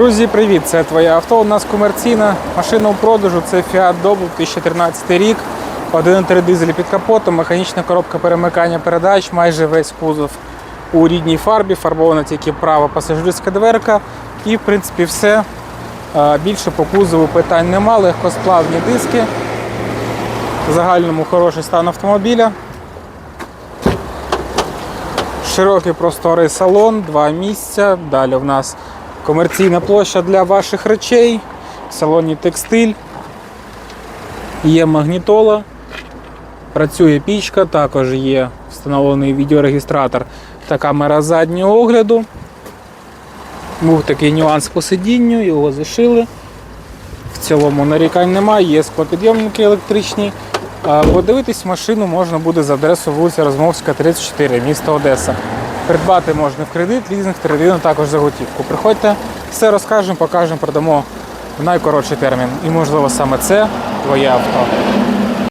Друзі, привіт! Це твоє авто. У нас комерційна машина у продажу. Це Fiat Doblo 2013 рік. 1.3 дизель під капотом, механічна коробка перемикання передач, майже весь кузов у рідній фарбі, фарбована тільки права пасажирська дверка. І в принципі все. Більше по кузову питань нема, легкосплавні диски. В загальному хороший стан автомобіля. Широкий просторий салон, два місця. Далі в нас комерційна площа для ваших речей, в салоні текстиль, є магнітола, працює пічка, також є встановлений відеорегістратор та камера заднього огляду. Був такий нюанс по сидінню, його зашили. В цілому нарікань немає, є склопідйомники електричні. Подивитись машину можна буде за адресою вулиця Розмовська, 34, місто Одеса. Придбати можна в кредит, лізинг, третину також за готівку. Приходьте, все розкажемо, покажемо, продамо в найкоротший термін. І можливо саме це твоє авто.